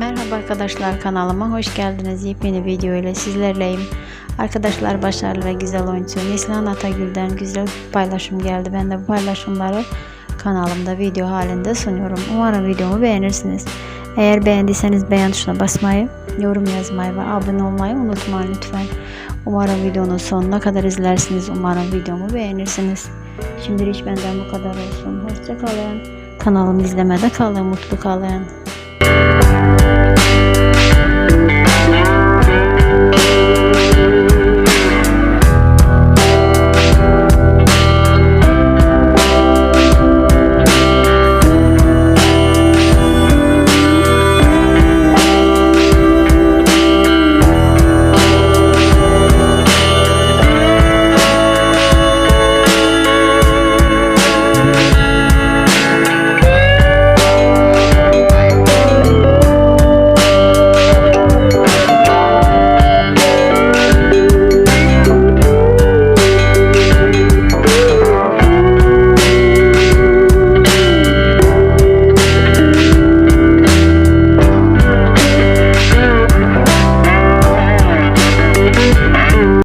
Merhaba arkadaşlar kanalıma hoş geldiniz. Yepyeni video ile sizlerleyim. Arkadaşlar başarılı ve güzel oyuncu Neslihan Atagül'den güzel paylaşım geldi. Ben de bu paylaşımları kanalımda video halinde sunuyorum. Umarım videomu beğenirsiniz. Eğer beğendiyseniz beğen tuşuna basmayı, yorum yazmayı ve abone olmayı unutmayın lütfen. Umarım videonun sonuna kadar izlersiniz. Umarım videomu beğenirsiniz. Şimdilik benden bu kadar olsun. Hoşçakalın. Kanalımı izlemede kalın, mutlu kalın.